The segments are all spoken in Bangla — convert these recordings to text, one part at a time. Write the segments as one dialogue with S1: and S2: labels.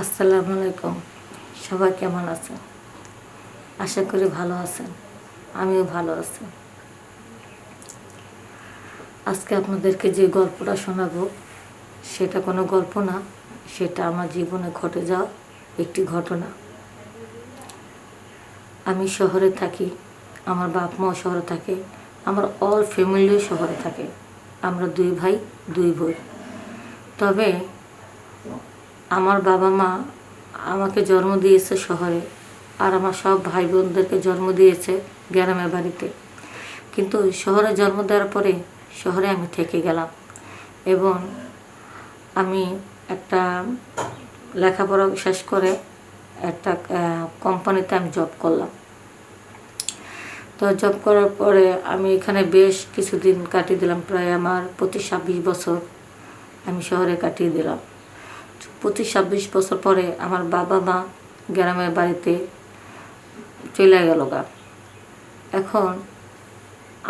S1: আসসালামু আলাইকুম। সবাই কেমন আছেন? আশা করি ভালো আছেন। আমিও ভালো আছি। আজকে আপনাদেরকে যে গল্পটা শোনাবো, সেটা কোনো গল্প না, সেটা আমার জীবনে ঘটে যাওয়া একটি ঘটনা। আমি শহরে থাকি, আমার বাপ মাও শহরে থাকে, আমার অল ফ্যামিলিও শহরে থাকে। আমরা দুই ভাই, দুই বোন। তবে আমার বাবা মা আমাকে জন্ম দিয়েছে শহরে আর আমার সব ভাই বোনদেরকে জন্ম দিয়েছে গ্রামের বাড়িতে। কিন্তু শহরে জন্ম দেওয়ার পরে শহরে আমি থেকে গেলাম এবং আমি একটা লেখাপড়া শেষ করে একটা কোম্পানিতে আমি জব করলাম। তো জব করার পরে আমি এখানে বেশ কিছুদিন কাটিয়ে দিলাম, প্রায় আমার প্রতি ছাব্বিশ বছর আমি শহরে কাটিয়ে দিলাম। প্রতি ছাব্বিশ বছর পরে আমার বাবা মা গ্রামের বাড়িতে চলে গেল গা। এখন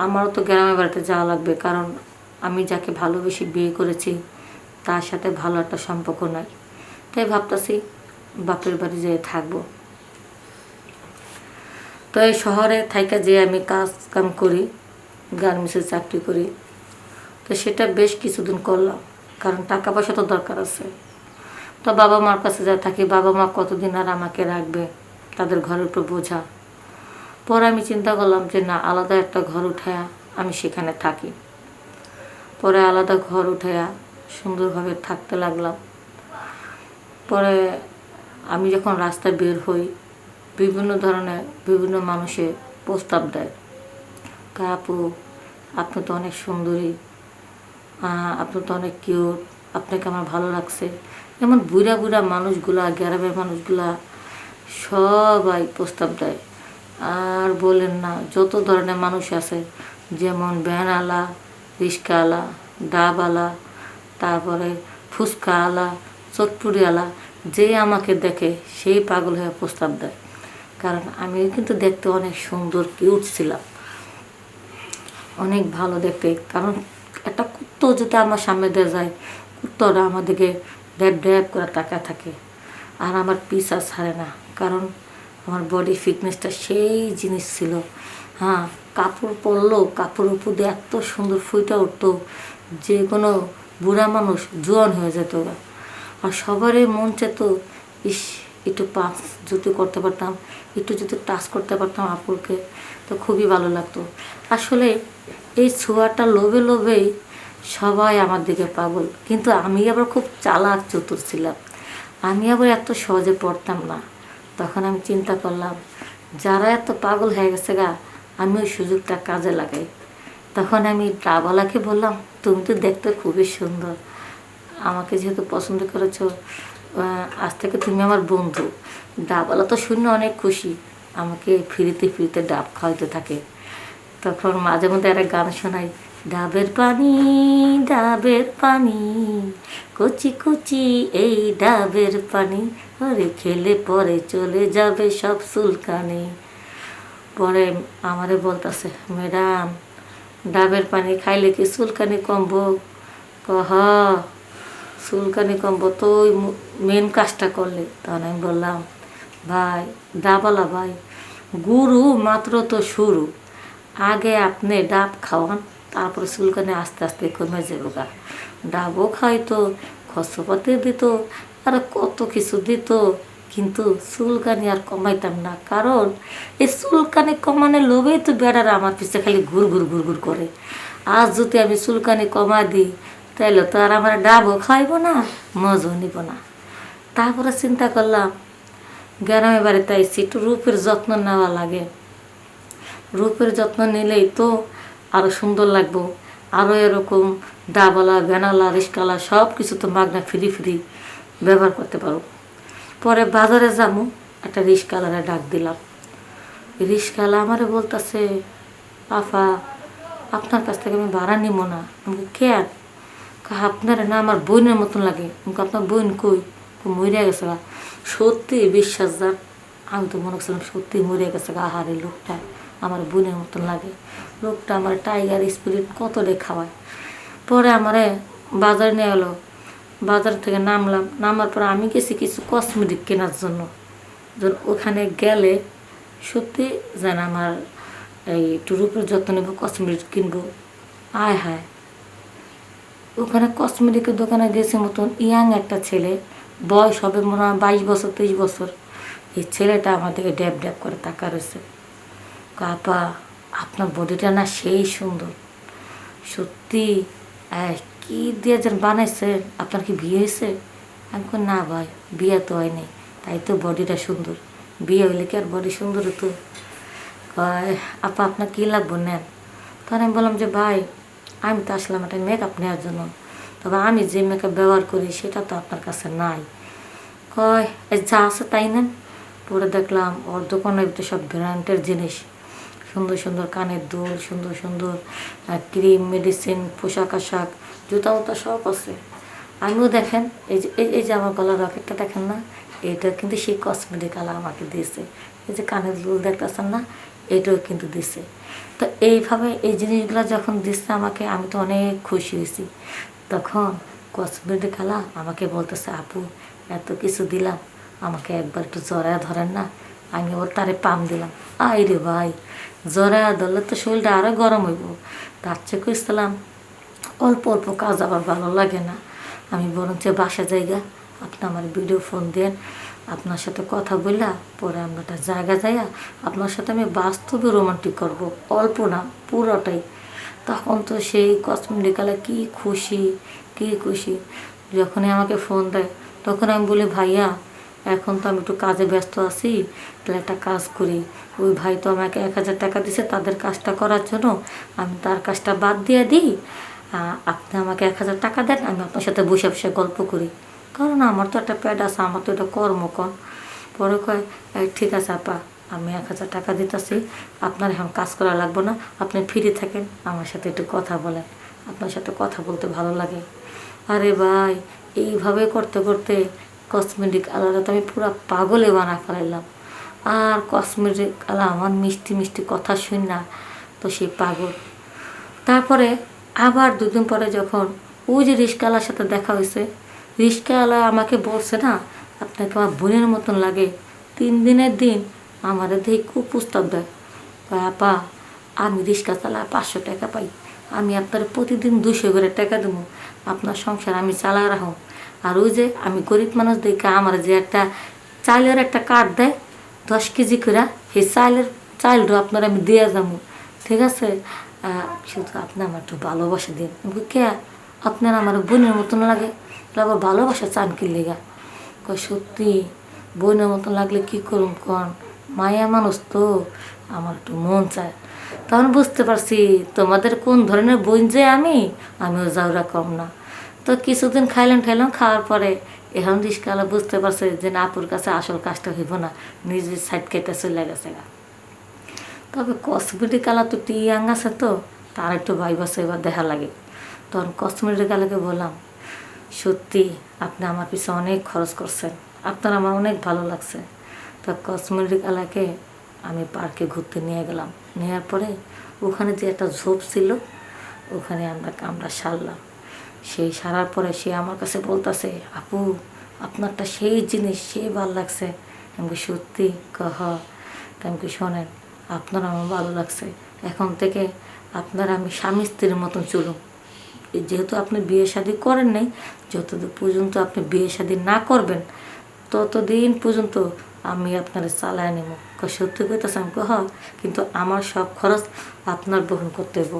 S1: আমারও তো গ্রামের বাড়িতে যাওয়া লাগবে, কারণ আমি যাকে ভালোবেসে বিয়ে করেছি, তার সাথে ভালো একটা সম্পর্ক নাই। তাই ভাবতেছি বাপের বাড়ি যেয়ে থাকব। তো এই শহরে থাইকা যে আমি কাজ কাম করি গার্মেন্টসের চাকরি করি। তো সেটা বেশ কিছুদিন করলাম, কারণ টাকা পয়সা তো দরকার আছে। তো বাবা মার কাছে যা থাকি, বাবা মা কতদিন আর আমাকে রাখবে? তাদের ঘরের উপর বোঝা। পরে আমি চিন্তা করলাম যে, না, আলাদা একটা ঘর উঠায়া আমি সেখানে থাকি। পরে আলাদা ঘর উঠায়া সুন্দরভাবে থাকতে লাগলাম। পরে আমি যখন রাস্তায় বের হই, বিভিন্ন ধরনের বিভিন্ন মানুষে প্রস্তাব দেয়। কাপু আপনি তো অনেক সুন্দরী। আপনি তো অনেক কিউট আপনাকে আমার ভালো লাগছে। যেমন বুড়া বুড়া মানুষগুলা, গ্রামের মানুষগুলা সবাই প্রস্তাব দেয়। আর বলেন না, যত ধরনের মানুষ আছে, যেমন ভ্যানওয়ালা, রিক্সাওয়ালা, ডাবওয়ালা, তারপরে ফুচকাওয়ালা চটপুরিওয়ালা যে আমাকে দেখে সেই পাগল হয়ে প্রস্তাব দেয়। কারণ আমি কিন্তু দেখতে অনেক সুন্দর কিউট ছিলাম। অনেক ভালো দেখতে। কারণ একটা কুত্তো যদি আমার সামনে দিয়ে যায় কুত্তরা আমাদেরকে ড্যাব ড্যাব করে টাকা থাকে। আর আমার পিসা ছাড়ে না, কারণ আমার বডি ফিটনেসটা সেই জিনিস ছিল। হ্যাঁ কাপড় পরলেও কাপড় উপর দিয়ে এত সুন্দর ফুইটা উঠতো যে কোনো বুড়া মানুষ জোয়ান হয়ে যেত আর সবারই মন চেত ইস, একটু পাঁচ যদি করতে পারতাম, একটু যদি টাচ করতে পারতাম আপুরকে, তো খুবই ভালো লাগতো। আসলে এই ছোঁয়াটা লোভে, লোভেই সবাই আমার দিকে পাগল। কিন্তু আমি আবার খুব চালাক চতুর ছিলাম। আমি আবার এত সহজে পড়তাম না। তখন আমি চিন্তা করলাম, যারা এত পাগল হয়ে গেছে গা, আমি ওই সুযোগটা কাজে লাগাই। তখন আমি ডাবলাকে বললাম, তুমি তো দেখতে খুবই সুন্দর। আমাকে যেহেতু পছন্দ করেছ আজ থেকে তুমি আমার বন্ধু। ডাবলা তো শুনে অনেক খুশি। আমাকে ফিরিতে ফিরিতে ডাব খাওয়াইতে থাকে। তখন মাঝে মধ্যে একটা গান শোনাই ডাবের পানি ডাবের পানি, কচি কচি এই ডাবের পানি। আরে খেলে পরে চলে যাবে সব চুলকানি। পরে আমারে বলতেছে, ম্যাডাম, ডাবের পানি খাইলে কি চুলকানি কমবো? কহ, চুলকানি কমবো তো ওই মেন কাজটা করলে। তখন আমি বললাম, ভাই, ডাবালা ভাই, গুরু মাত্র তো শুরু। আগে আপনি ডাব খাওয়ান তারপরে চুলকানি আস্তে আস্তে কমে যাবে গা ডাবও খাইতো খসপাতি দিত আর কত কিছু দিত কিন্তু চুলকানি আর কমাইতাম না কারণ এই চুলকানি কমানোর লোভেই তো বেড়ারা আমার পিছে খালি ঘুর ঘুর ঘুর ঘুর করে আজ যদি আমি চুলকানি কমা দিই তাইলে তো আর আমার ডাবও খাইব না মজও নিব না তারপরে চিন্তা করলাম গ্রামে বাড়িতে আইসি একটু রূপের যত্ন নেওয়া লাগে রূপের যত্ন নিলেই তো আরও সুন্দর লাগবো। আরও এরকম ডাবলা, ভ্যানালা, রিস্কালা সব কিছু তো মাগনা ফ্রি ফ্রি ব্যবহার করতে পারো। পরে বাজারে যাব একটা রিস্কালারে ডাক দিলাম। রিস্কালা আমারে বলতেছে আফা আপনার কাছ থেকে আমি ভাড়া নিব না। আমি কে? আপনার না আমার বোনের মতন লাগে। আমাকে আপনার বোন কই? মরিয়া গেছে গা। সত্যি বিশ্বাস যান আমি তো মনে করছিলাম সত্যি মরিয়া গেছে গা, আহারে লোকটা। আমার বোনের মতন লাগে। লোকটা আমার টাইগার স্পিরিট কত খাওয়ায়। পরে আমারে বাজারে নিয়ে গেলো বাজার থেকে নামলাম। নামার পর আমি গেছি কিছু কসমেটিক কেনার জন্য। ওখানে গেলে সত্যি যেন আমার এই টুরুপের যত্ন নেব কসমেটিক কিনবো। আয় হায়। ওখানে কসমেটিকের দোকানে গেছে মতন ইয়াং একটা ছেলে। বয়স হবে মনে হয় বাইশ বছর, তেইশ বছর। এই ছেলেটা আমার দিকে ড্যাব ড্যাব করে তাকা রয়েছে। কাপা আপনার বডিটা না সেই সুন্দর। সত্যি কি দিয়ে যেন বানাইছে আপনার কি বিয়ে হয়েছে? আমি কই, না ভাই বিয়ে তো হয়নি তাই তো বডিটা সুন্দর। বিয়ে হইলে কি আর বডি সুন্দর হতো? কয় আপা আপনার কী লাগবে নেন? তখন আমি বললাম যে ভাই আমি তো আসলাম একটা মেকআপ নেওয়ার জন্য। তবে আমি যে মেকআপ ব্যবহার করি সেটা তো আপনার কাছে নাই। কয় যা আছে তাই নেন। পরে দেখলাম ওর দোকানের ভিতরে সব ব্র্যান্ডের জিনিস। সুন্দর সুন্দর কানের দুল, সুন্দর সুন্দর ক্রিম মেডিসিন পোশাক আশাক, জুতা উতা সব আছে। আমিও দেখেন, এই যে, এই- যে আমার গলার রকেটটা দেখেন না, এটা কিন্তু সেই কসমেটিক আমাকে দিয়েছে। এই যে কানের দুল দেখতেছেন না, এটাও কিন্তু দিছে তো এইভাবে এই জিনিসগুলো যখন দিচ্ছে আমাকে, আমি তো অনেক খুশি হয়েছি। তখন কসমেটিক আলা আমাকে বলতেছে, আপু, এত কিছু দিলাম, আমাকে একবার একটু জড়ায় ধরেন না। আমি ওর তারে পাম দিলাম। আই রে ভাই জড়ায় ধরলে তো শরীরটা আরও গরম হইব। তার চেয়ে কইছিলাম, অল্প অল্প কাজ আবার ভালো লাগে না। আমি বরঞ্চ বাসা জায়গা আপনি আমার ভিডিও ফোন দেন। আপনার সাথে কথা বললা পরে আমরা একটা জায়গা যাইয়া আপনার সাথে আমি বাস্তবে রোমান্টিক করব। অল্প না, পুরোটাই। তখন তো সেই কসমেটিকালে কি খুশি কি খুশি। যখনই আমাকে ফোন দেয়, তখন আমি বলি, ভাইয়া এখন তো আমি একটু কাজে ব্যস্ত আছি, তাহলে একটা কাজ করি। ওই ভাই তো আমাকে এক হাজার টাকা দিছে, তাদের কাজটা করার জন্য আমি তার কাজটা বাদ দিয়ে দিই। আপনি আমাকে এক হাজার টাকা দেন, আমি আপনার সাথে বসে বসে গল্প করি। কারণ আমার তো একটা প্যাড আছে, আমার তো এটা কর্ম কর পরে কয় ঠিক আছে আপা, আমি এক হাজার টাকা দিতেছি, আপনার এখন কাজ করা লাগবে না, আপনি ফ্রি থাকেন, আমার সাথে একটু কথা বলেন, আপনার সাথে কথা বলতে ভালো লাগে। আরে ভাই, এইভাবে করতে করতে কসমেটিক আলাদা, তো আমি পুরো পাগলে বানা ফেলাইলাম। আর কসমেটিক আলা, আমার মিষ্টি মিষ্টি কথা শুন না, তো সেই পাগল। তারপরে আবার দুদিন পরে যখন ওই যে রিস্কাওয়ালার সাথে দেখা হয়েছে রিস্কাওয়ালা আমাকে বলছে না আপনাকে আমার বোনের মতন লাগে, তিন দিনের দিন আমার দেখি খুব প্রস্তাব দেয়। আপা, আমি রিক্সা চালায় পাঁচশো টাকা পাই, আমি আপনার প্রতিদিন দুশো করে টাকা দেবো, আপনার সংসার আমি চালা রাখো আর ওই যে আমি গরিব মানুষ দেখে আমার যে একটা চালের একটা কাঠ দেয়, দশ কেজি করে সেই চালের চালটা আপনার আমি দিয়ে যাব। ঠিক আছে? শুধু আপনি আমার একটু ভালোবাসা দিন। কে? আপনার আমার বোনের মতন লাগে। আবার ভালোবাসা চান কি লেগা? কয় সত্যি? বোনের মতন লাগলে কি করুন কন? মায়া মানুষ তো। আমার একটু মন চায়। তখন বুঝতে পারছি তোমাদের কোন ধরনের বোন যে আমি, আমিও যাওরা কম না। তো কিছুদিন খাইলাম খাইলাম খাওয়ার পরে এখন রিস্কালা বুঝতে পারছে যে না, আপুর কাছে আসল কাজটা হইব না নিজের সাইড কেটে চলে গেছে গা। তবে কসমেটিক কালা তো টিয়াং আছে তো, তার একটু ভাইবা সেবা দেখা লাগে। তখন কসমেটিক কালাকে বললাম, সত্যি, আপনি আমার পিছনে অনেক খরচ করছেন, আপনার আমার অনেক ভালো লাগছে। তো কসমেটিক আলাকে আমি পার্কে ঘুরতে নিয়ে গেলাম। নেওয়ার পরে ওখানে যে একটা ঝোপ ছিল, ওখানে আমরা কামড়া সারলাম। সেই সারার পরে সে আমার কাছে বলতেছে, আপু, আপনারটা সেই জিনিস সেই ভালো লাগছে। আমি সত্যি? কহ আমি কি শোনেন, আপনার আমার ভালো লাগছে। এখন থেকে আপনার আমি স্বামী স্ত্রীর মতন চলুন। যেহেতু আপনি বিয়ে শাদি করেন নাই যতদিন পর্যন্ত আপনি বিয়ে শাদি না করবেন, ততদিন পর্যন্ত আমি আপনার চালায় নেব। সত্যি কইতেছে? আমি কহ কিন্তু আমার সব খরচ আপনার বহন করতে হইব।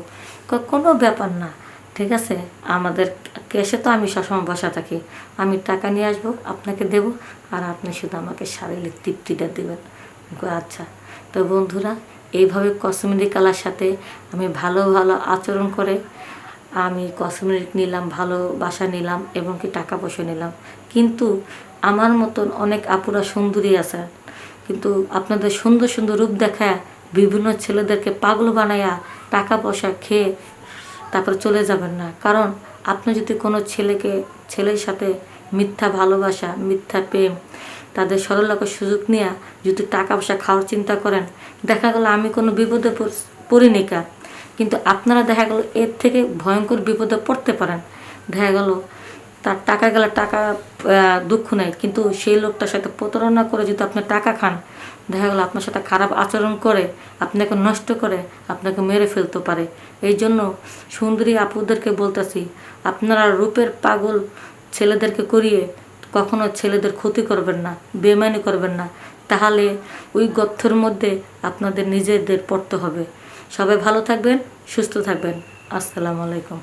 S1: কোনো ব্যাপার না। ঠিক আছে? আমাদের ক্যাশে তো আমি সবসময় বসা থাকি। আমি টাকা নিয়ে আসব, আপনাকে দেব, আর আপনি শুধু আমাকে শারীরিক তৃপ্তিটা দেবেন। আচ্ছা। তো বন্ধুরা, এইভাবে কসমেটিক কালার সাথে আমি ভালো ভালো আচরণ করে আমি কসমেটিক নিলাম ভালোবাসা নিলাম এবং কি টাকা পয়সা নিলাম। কিন্তু আমার মতন অনেক আপুরা সুন্দরী আছে কিন্তু আপনাদের সুন্দর সুন্দর রূপ দেখায়, বিভিন্ন ছেলেদেরকে পাগল বানায়া, টাকা পয়সা খেয়ে তারপর চলে যাবেন না। কারণ আপনি যদি কোনো ছেলেকে, ছেলের সাথে মিথ্যা ভালোবাসা, মিথ্যা প্রেম, তাদের সরল সরলতার সুযোগ নিয়ে যদি টাকা পয়সা খাওয়ার চিন্তা করেন, দেখা গেল আমি কোনো বিপদে পড়- পড়িনি কা কিন্তু আপনারা দেখা গেল এর থেকে ভয়ঙ্কর বিপদে পড়তে পারেন। দেখা গেল তার টাকা গেলে টাকা দুঃখ নেই। কিন্তু সেই লোকটার সাথে প্রতারণা করে যদি আপনি টাকা খান, দেখা গেলো আপনার সাথে খারাপ আচরণ করে, আপনাকে নষ্ট করে, আপনাকে মেরে ফেলতে পারে। এই জন্য সুন্দরী আপুদেরকে বলতেছি, আপনারা রূপের পাগল ছেলেদেরকে করিয়ে কখনো ছেলেদের ক্ষতি করবেন না, বেমানি করবেন না। তাহলে ওই গর্থের মধ্যে আপনাদের নিজেদের পড়তে হবে। সবাই ভালো থাকবেন, সুস্থ থাকবেন। আসসালামু আলাইকুম।